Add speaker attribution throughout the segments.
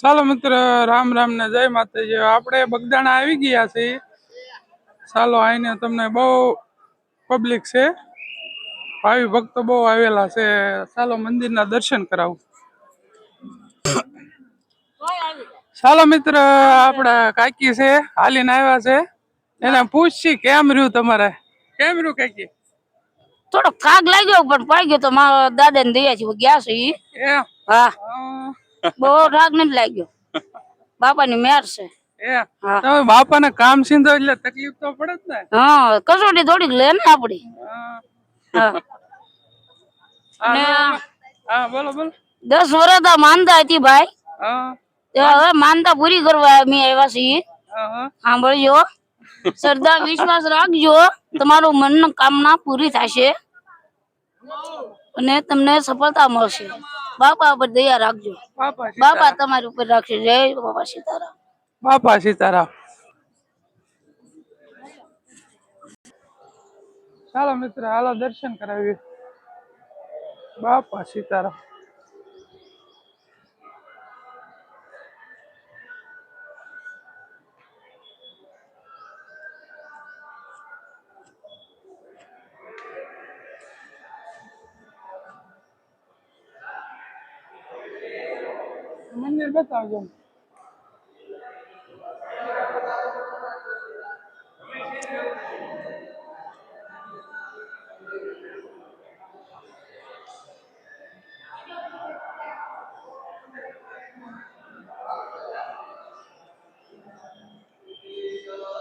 Speaker 1: ચાલો મિત્ર રામ રામ ને જય માતાજી. આપણે બગદાણા આવી ગયા છીએ. ચાલો આઈને તમને બહુ પબ્લિક છે. ભાવિ ભક્તો બહુ આવેલા છે. ચાલો મંદિરના દર્શન કરાવું. ચાલો મિત્ર આપણા કાકી છે હાલીને આવ્યા છે. એને પૂછશી કેમ રહ્યું તમારે? કેમ રહ્યું કાકી?
Speaker 2: થોડો થાક લાગ્યો પણ પાઈ ગયો તો મારા દાદા ને દયા છે ગયા છે હા. બહુ રાગ નથી લાગ્યો. બાપાની મેર છે. હા.
Speaker 1: તમે કામ સીધો એટલે તકલીફ તો પડે જ ને.
Speaker 2: હા કસોટી થોડીક લે ને આપડી.
Speaker 1: હા.
Speaker 2: ને
Speaker 1: બોલો બોલો.
Speaker 2: દસ વર્ષ માનતા હતી ભાઈ. હવે માનતા પૂરી કરવા અમે આવ્યા છીએ. સાંભળજો. શ્રદ્ધા વિશ્વાસ રાખજો. તમારું મન કામના પૂરી થશે. અને તમને સફળતા મળશે. બાપા ઉપર દયા રાખજો.
Speaker 1: બાપા
Speaker 2: બાપા તમારી ઉપર રાખશે. જય બાપા સીતારામ.
Speaker 1: બાપા સીતારામ. ચાલો મિત્ર હાલો દર્શન કરાવીએ. બાપા સીતારામ. મંદિર બતાવજો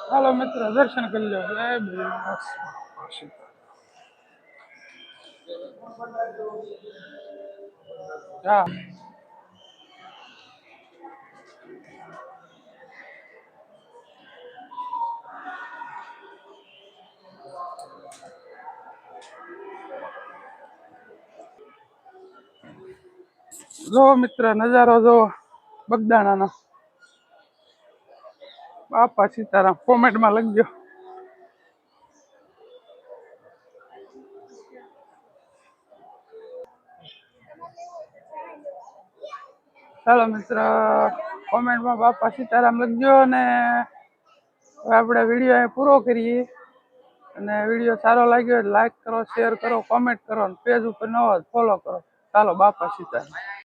Speaker 1: હાલો મિત્ર દર્શન કરી લો જય ભીમનાથ. હા જો મિત્ર, નજારો જો બગદાણાનો. બાપા સીતારામ, કોમેન્ટમાં લખજો. ચાલો મિત્ર, કોમેન્ટમાં બાપા સીતારામ લખજો અને હવે આપણે વીડિયો અહીં પૂરો કરીએ. અને વીડિયો સારો લાગ્યો હોય લાઈક કરો શેર કરો કોમેન્ટ કરો અને પેજ ઉપર ન હોય ફોલો કરો. ચાલો, બાપા સીતારામ.